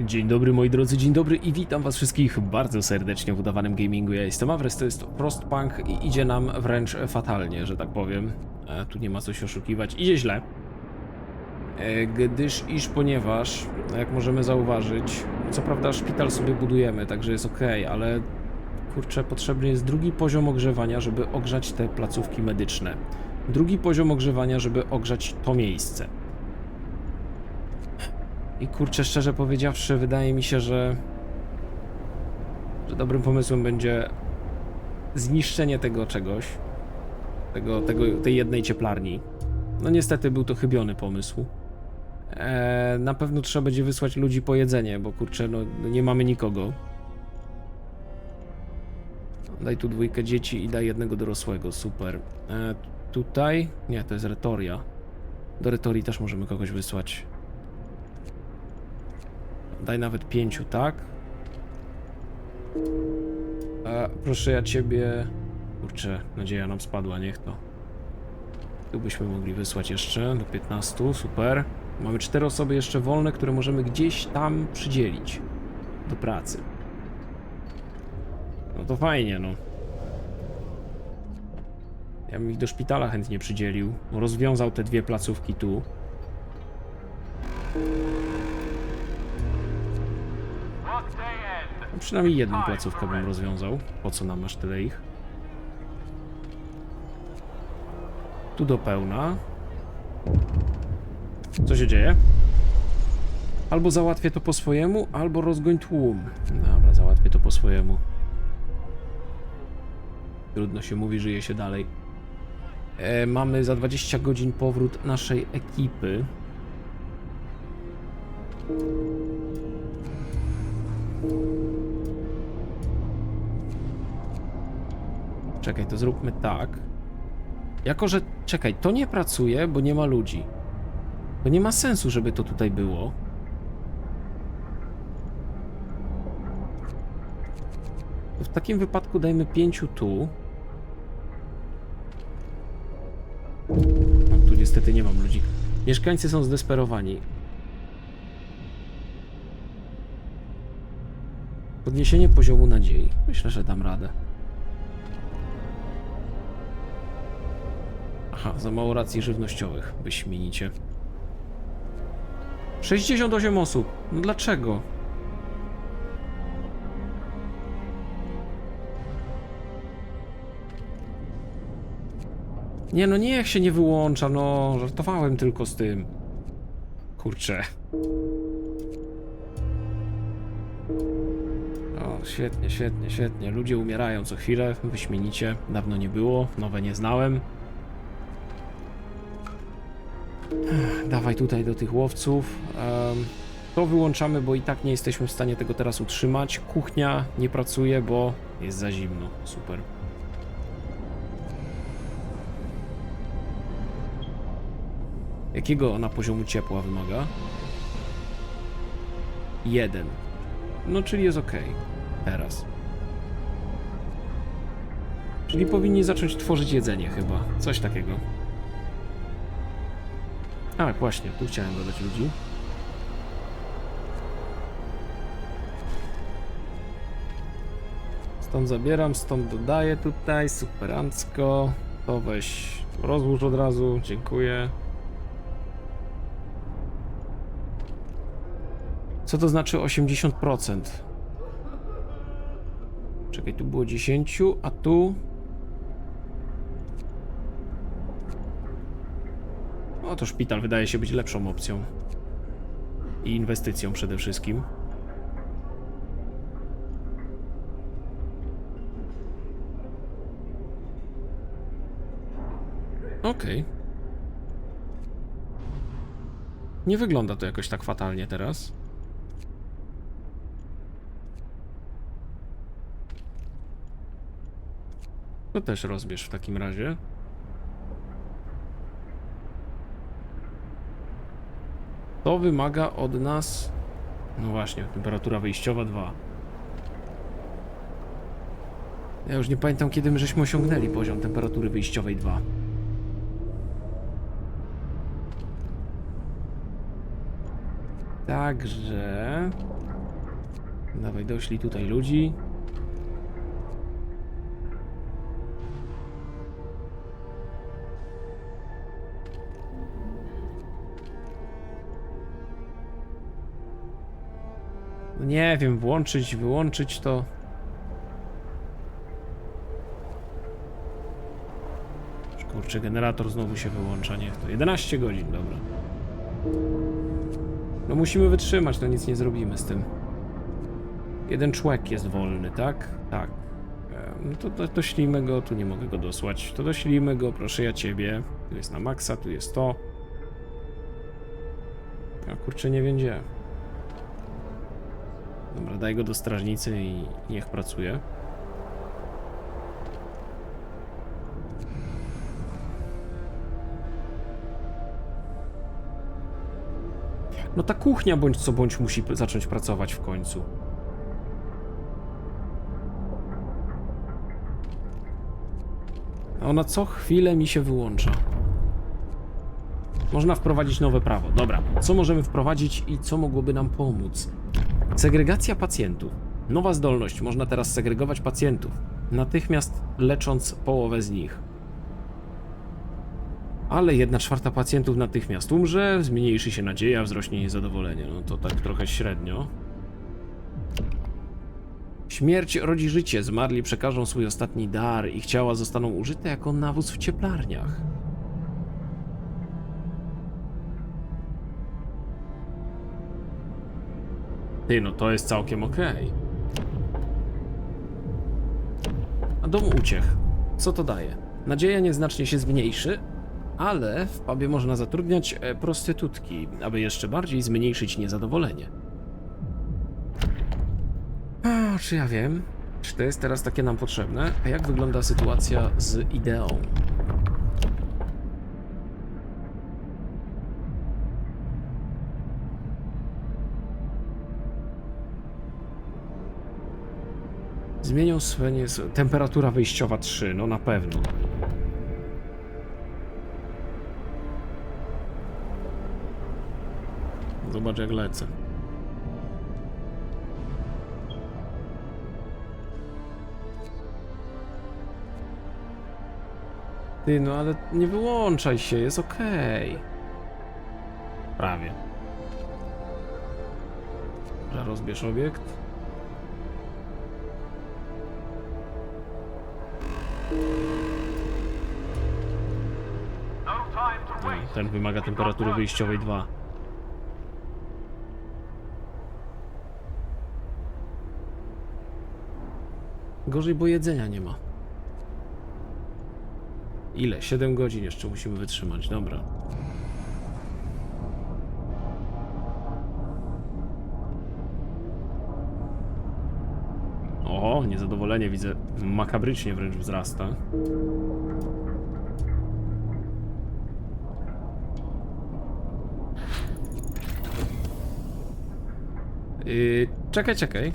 Dzień dobry moi drodzy, dzień dobry i witam was wszystkich bardzo serdecznie w udawanym gamingu. Ja jestem Avres, to jest Frostpunk i idzie nam wręcz fatalnie, że tak powiem. E, tu nie ma co się oszukiwać, idzie źle. E, gdyż iż ponieważ, jak możemy zauważyć, co prawda szpital sobie budujemy, także jest ok, ale kurczę, potrzebny jest drugi poziom ogrzewania, żeby ogrzać te placówki medyczne. Drugi poziom ogrzewania, żeby ogrzać to miejsce. I kurczę, szczerze powiedziawszy, wydaje mi się, że, że dobrym pomysłem będzie zniszczenie tego czegoś, tego, tego, tej jednej cieplarni. No niestety był to chybiony pomysł. Eee, na pewno trzeba będzie wysłać ludzi po jedzenie, bo kurczę, no, no nie mamy nikogo. Daj tu dwójkę dzieci i daj jednego dorosłego, super. Eee, tutaj? Nie, to jest retoria. Do retorii też możemy kogoś wysłać. Daj nawet pięciu, tak? A, proszę ja ciebie... Kurczę, nadzieja nam spadła, niech to. Tu byśmy mogli wysłać jeszcze do 15, super. Mamy cztery osoby jeszcze wolne, które możemy gdzieś tam przydzielić do pracy. No to fajnie, no. Ja bym ich do szpitala chętnie przydzielił. Rozwiązał te dwie placówki tu. Przynajmniej jedną placówkę bym rozwiązał. Po co nam aż tyle ich? Tu do pełna. Co się dzieje? Albo załatwię to po swojemu, albo rozgoń tłum. Dobra, załatwię to po swojemu. Trudno się mówi, żyje się dalej. E, mamy za 20 godzin powrót naszej ekipy. Czekaj, to zróbmy tak. Jako, że. Czekaj, to nie pracuje, bo nie ma ludzi. To nie ma sensu, żeby to tutaj było. To w takim wypadku dajmy pięciu tu. No, tu niestety nie mam ludzi. Mieszkańcy są zdesperowani. Podniesienie poziomu nadziei. Myślę, że dam radę. Aha, za mało racji żywnościowych. Wyśmienicie. 68 osób. No dlaczego? Nie no, niech się nie wyłącza, no. Żartowałem tylko z tym. Kurczę. O, świetnie, świetnie, świetnie. Ludzie umierają co chwilę, wyśmienicie. Dawno nie było, nowe nie znałem. Dawaj tutaj do tych łowców. To wyłączamy, bo i tak nie jesteśmy w stanie tego teraz utrzymać. Kuchnia nie pracuje, bo jest za zimno. Super. Jakiego ona poziomu ciepła wymaga? Jeden. No, czyli jest ok. Teraz. Czyli powinni zacząć tworzyć jedzenie chyba. Coś takiego. Tak, właśnie, tu chciałem dodać ludzi. Stąd zabieram, stąd dodaję tutaj, superancko. To weź, rozłóż od razu, dziękuję. Co to znaczy 80%? Czekaj, tu było 10, a tu... No to szpital wydaje się być lepszą opcją. I inwestycją przede wszystkim. Okej. Nie wygląda to jakoś tak fatalnie teraz. To też rozbierz w takim razie. To wymaga od nas. No właśnie, temperatura wyjściowa 2. Ja już nie pamiętam, kiedy my żeśmy osiągnęli poziom temperatury wyjściowej 2. Także. Dawaj, doślij tutaj ludzi. Nie wiem, włączyć, wyłączyć to. Kurczę, generator znowu się wyłącza, niech to. 11 godzin, dobra. No musimy wytrzymać, no nic nie zrobimy z tym. Jeden człek jest wolny, tak? Tak. No to, doślijmy go, tu nie mogę go dosłać. To doślijmy go, proszę ja ciebie. Tu jest na maksa, tu jest to. A kurczę, nie wiem gdzie. Dobra, daj go do strażnicy i niech pracuje. No ta kuchnia bądź co bądź musi zacząć pracować w końcu. A ona co chwilę mi się wyłącza. Można wprowadzić nowe prawo. Dobra, co możemy wprowadzić i co mogłoby nam pomóc? Segregacja pacjentów. Nowa zdolność. Można teraz segregować pacjentów, natychmiast lecząc połowę z nich. Ale jedna czwarta pacjentów natychmiast umrze, zmniejszy się nadzieja, wzrośnie niezadowolenie. No to tak trochę średnio. Śmierć rodzi życie, zmarli przekażą swój ostatni dar, ich ciała zostaną użyte jako nawóz w cieplarniach. Ty, no to jest całkiem okej. A dom uciech. Co to daje? Nadzieja nieznacznie się zmniejszy, ale w pubie można zatrudniać e, prostytutki, aby jeszcze bardziej zmniejszyć niezadowolenie. A, czy ja wiem? Czy to jest teraz takie nam potrzebne? A jak wygląda sytuacja z ideą? Zmienią swoje... nie- Temperatura wyjściowa 3, no na pewno. Zobacz jak lecę. Ty, no ale nie wyłączaj się, jest okej. Prawie. Dobra, rozbierz obiekt. Ten wymaga temperatury wyjściowej 2. Gorzej, bo jedzenia nie ma. Ile? 7 godzin jeszcze musimy wytrzymać, dobra. O, niezadowolenie widzę makabrycznie wręcz wzrasta. Yy, czekaj, czekaj.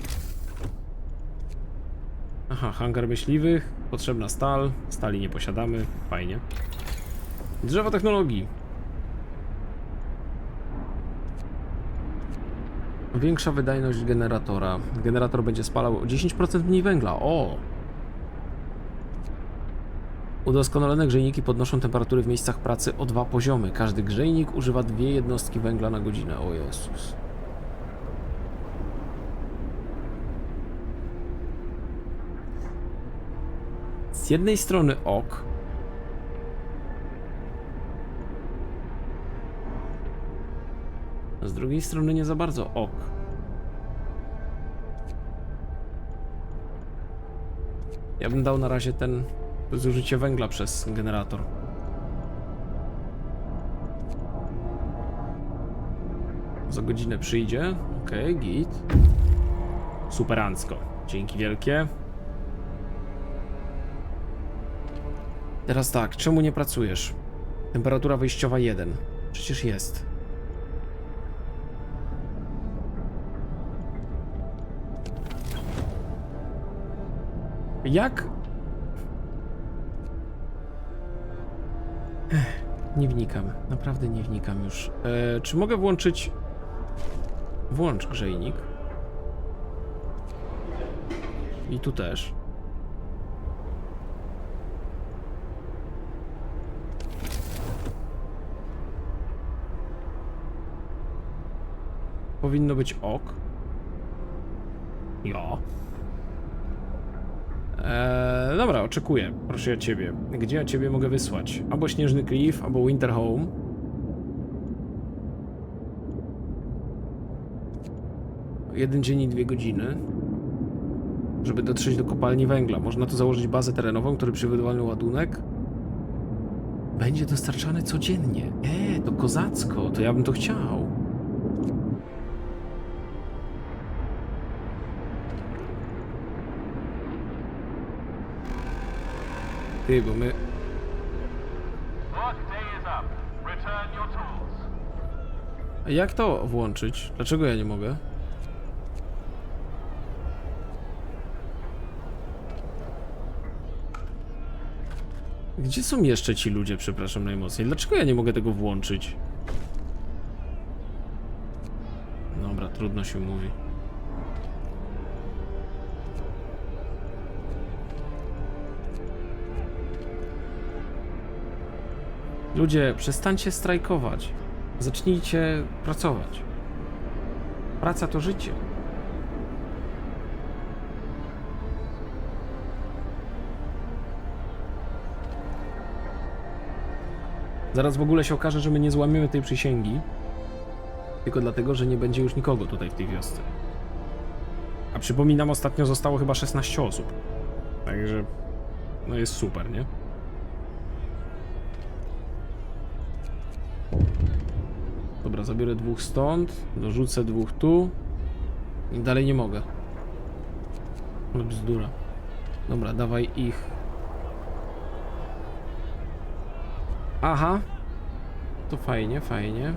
Aha, hangar myśliwych, potrzebna stal, stali nie posiadamy, fajnie. Drzewo technologii. Większa wydajność generatora. Generator będzie spalał o 10% mniej węgla. O! Udoskonalone grzejniki podnoszą temperatury w miejscach pracy o dwa poziomy. Każdy grzejnik używa dwie jednostki węgla na godzinę. O Jezus. Z jednej strony ok. Z drugiej strony nie za bardzo ok. Ja bym dał na razie ten zużycie węgla przez generator. Za godzinę przyjdzie. Okej, git. Superancko. Dzięki wielkie. Teraz tak, czemu nie pracujesz? Temperatura wyjściowa 1. Przecież jest. Jak? Ech, nie wnikam. Naprawdę nie wnikam już. E, czy mogę włączyć... Włącz grzejnik. I tu też. Powinno być ok. Jo. Eee, dobra, oczekuję. Proszę ja ciebie. Gdzie ja ciebie mogę wysłać? Albo Śnieżny Cliff, albo Winter Home. Jeden dzień i dwie godziny. Żeby dotrzeć do kopalni węgla. Można tu założyć bazę terenową, który przewidywalny ładunek będzie dostarczany codziennie. E, to kozacko, to ja bym to chciał. Ty, bo my... A Jak to włączyć? Dlaczego ja nie mogę? Gdzie są jeszcze ci ludzie, przepraszam najmocniej? Dlaczego ja nie mogę tego włączyć? Dobra, trudno się mówi. Ludzie, przestańcie strajkować. Zacznijcie pracować. Praca to życie. Zaraz w ogóle się okaże, że my nie złamiemy tej przysięgi. Tylko dlatego, że nie będzie już nikogo tutaj w tej wiosce. A przypominam, ostatnio zostało chyba 16 osób. Także. No jest super, nie? Dobra, zabiorę dwóch stąd, dorzucę dwóch tu i dalej nie mogę. Ale bzdura. Dobra, dawaj ich. Aha. To fajnie, fajnie.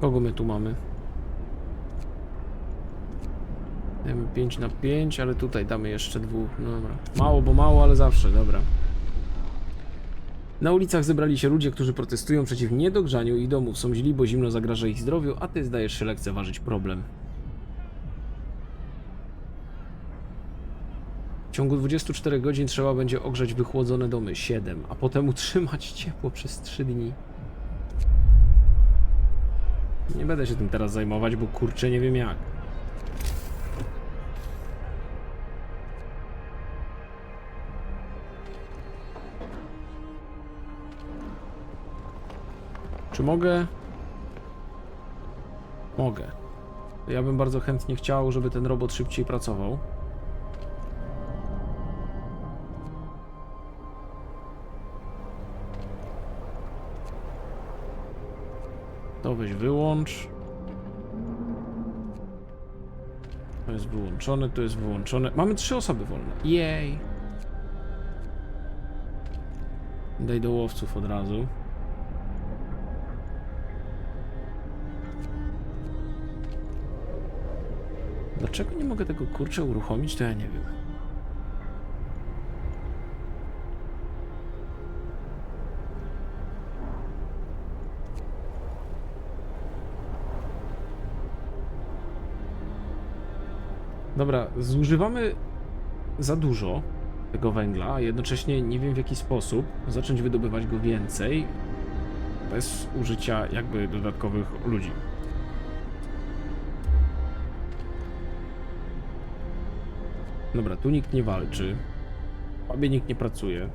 Kogo my tu mamy? Dajmy 5 na 5, ale tutaj damy jeszcze dwóch. No dobra. Mało, bo mało, ale zawsze, dobra. Na ulicach zebrali się ludzie, którzy protestują przeciw niedogrzaniu ich domów. Są źli, bo zimno zagraża ich zdrowiu, a ty zdajesz się lekceważyć problem. W ciągu 24 godzin trzeba będzie ogrzać wychłodzone domy 7, a potem utrzymać ciepło przez 3 dni. Nie będę się tym teraz zajmować, bo kurczę nie wiem jak. Mogę? Mogę. Ja bym bardzo chętnie chciał, żeby ten robot szybciej pracował. To weź wyłącz. To jest wyłączone, to jest wyłączone. Mamy trzy osoby wolne. Jej. Daj do łowców od razu. Dlaczego nie mogę tego kurczę uruchomić, to ja nie wiem. Dobra, zużywamy za dużo tego węgla, a jednocześnie nie wiem w jaki sposób zacząć wydobywać go więcej bez użycia jakby dodatkowych ludzi. Dobra, tu nikt nie walczy. W pubie nikt nie pracuje.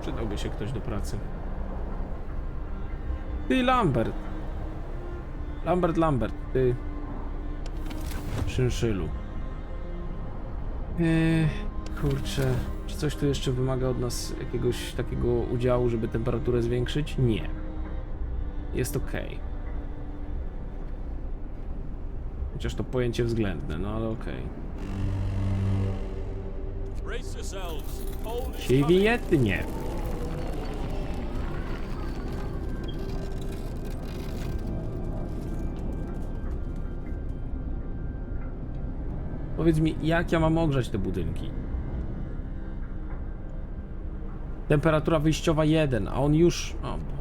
Przydałby się ktoś do pracy. Ty, Lambert! Lambert, Lambert, ty... Szynszylu. Eee, kurczę, czy coś tu jeszcze wymaga od nas jakiegoś takiego udziału, żeby temperaturę zwiększyć? Nie. Jest ok. Chociaż to pojęcie względne, no ale okej. Brace yourselves. Cold is Siej coming. wiety nie. Powiedz mi, jak ja mam ogrzać te budynki? Temperatura wyjściowa 1, a on już... O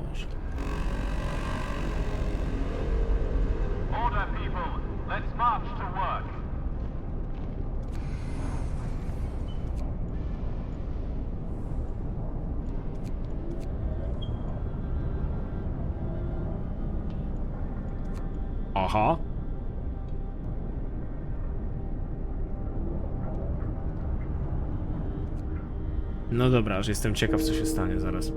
No dobra, że jestem ciekaw, co się stanie zaraz.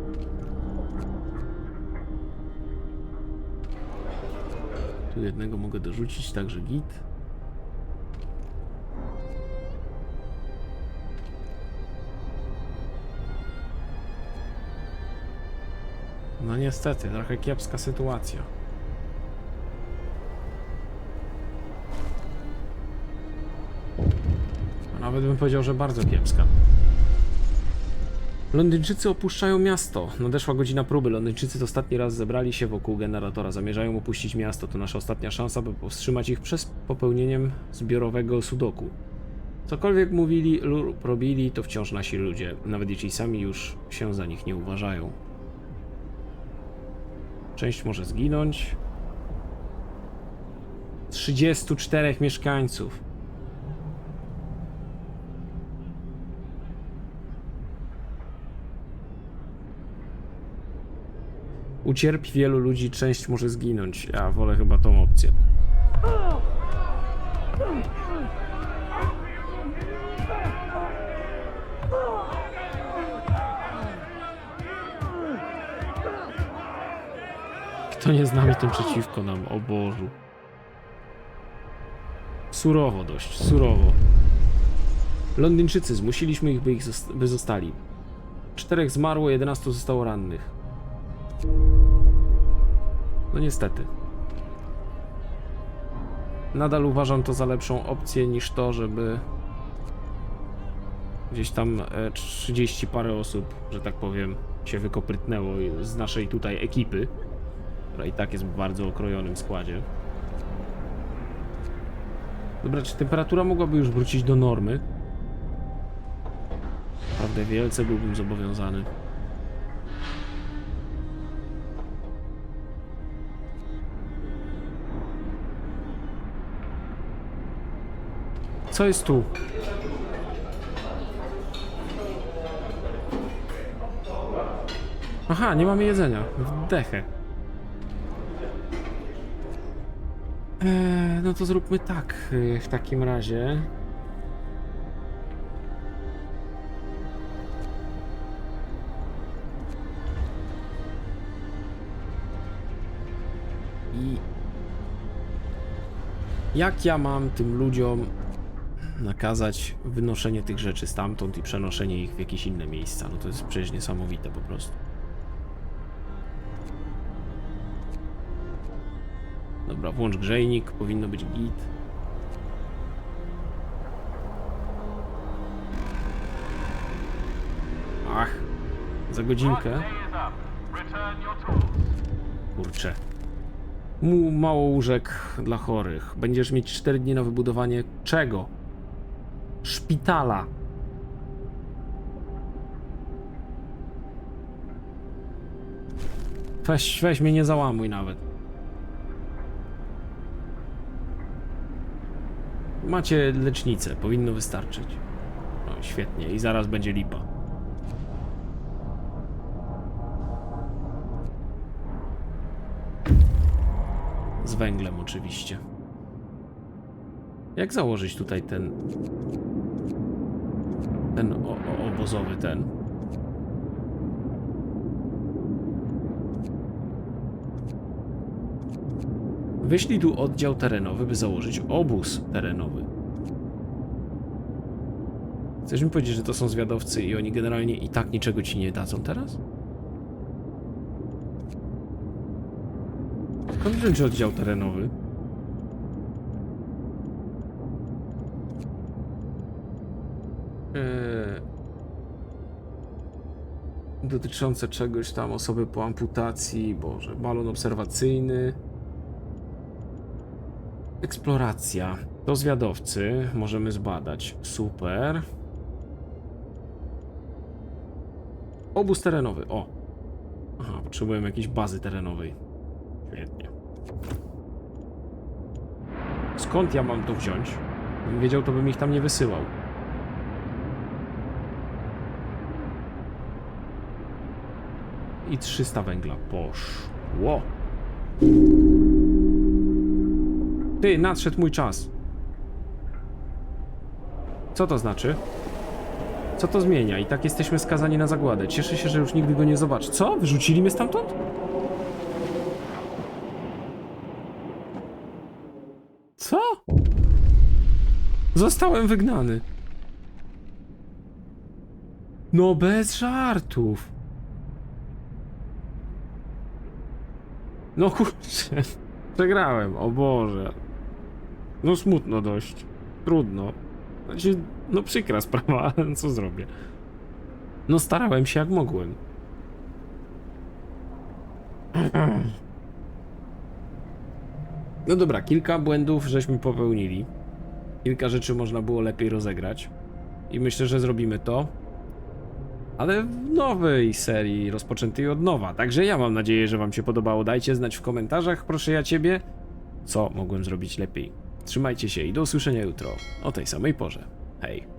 Tu jednego mogę dorzucić, także git. No niestety, trochę kiepska sytuacja. Nawet bym powiedział, że bardzo kiepska. Londyńczycy opuszczają miasto. Nadeszła godzina próby. Londyńczycy ostatni raz zebrali się wokół generatora. Zamierzają opuścić miasto. To nasza ostatnia szansa, by powstrzymać ich przez popełnieniem zbiorowego sudoku. Cokolwiek mówili lub robili, to wciąż nasi ludzie, nawet jeśli sami już się za nich nie uważają. Część może zginąć. 34 mieszkańców. Ucierpi wielu ludzi, część może zginąć. Ja wolę chyba tą opcję. Kto nie z nami, tym przeciwko nam, o Bożu. Surowo dość, surowo. Londyńczycy, zmusiliśmy ich, by, ich zost- by zostali. Czterech zmarło, 11 zostało rannych. No niestety. Nadal uważam to za lepszą opcję niż to, żeby gdzieś tam e, 30 parę osób, że tak powiem, się wykoprytnęło z naszej tutaj ekipy, która i tak jest w bardzo okrojonym składzie. Dobra, czy temperatura mogłaby już wrócić do normy? Naprawdę wielce byłbym zobowiązany. Co jest tu? Aha, nie mamy jedzenia. Wdechę. Eee, no to zróbmy tak y, w takim razie. I jak ja mam tym ludziom nakazać wynoszenie tych rzeczy stamtąd i przenoszenie ich w jakieś inne miejsca? No to jest przecież niesamowite po prostu. Dobra, włącz grzejnik, powinno być git. Ach, za godzinkę. Kurczę. Mu mało łóżek dla chorych. Będziesz mieć 4 dni na wybudowanie czego? Szpitala. Weź, weź mnie nie załamuj nawet. Macie lecznicę, powinno wystarczyć. No świetnie, i zaraz będzie lipa. Z węglem oczywiście. Jak założyć tutaj ten... Ten obozowy ten? Wyślij tu oddział terenowy, by założyć obóz terenowy. Chcesz mi powiedzieć, że to są zwiadowcy i oni generalnie i tak niczego ci nie dadzą teraz? Skąd wziąć oddział terenowy? Dotyczące czegoś tam, osoby po amputacji, boże, balon obserwacyjny. Eksploracja. To zwiadowcy, możemy zbadać. Super. Obóz terenowy, o. Aha, potrzebujemy jakiejś bazy terenowej. Świetnie. Skąd ja mam to wziąć? Gdybym wiedział, to bym ich tam nie wysyłał. I 300 węgla. Poszło. Ty, nadszedł mój czas. Co to znaczy? Co to zmienia? I tak jesteśmy skazani na zagładę. Cieszę się, że już nigdy go nie zobaczę. Co? Wyrzucili mnie stamtąd? Co? Zostałem wygnany. No bez żartów. No kurczę. Przegrałem, o Boże. No smutno dość. Trudno. Znaczy, no przykra sprawa, ale co zrobię? No starałem się jak mogłem. No dobra, kilka błędów żeśmy popełnili. Kilka rzeczy można było lepiej rozegrać. I myślę, że zrobimy to. Ale w nowej serii, rozpoczętej od nowa. Także ja mam nadzieję, że Wam się podobało. Dajcie znać w komentarzach, proszę ja Ciebie, co mogłem zrobić lepiej. Trzymajcie się i do usłyszenia jutro o tej samej porze. Hej.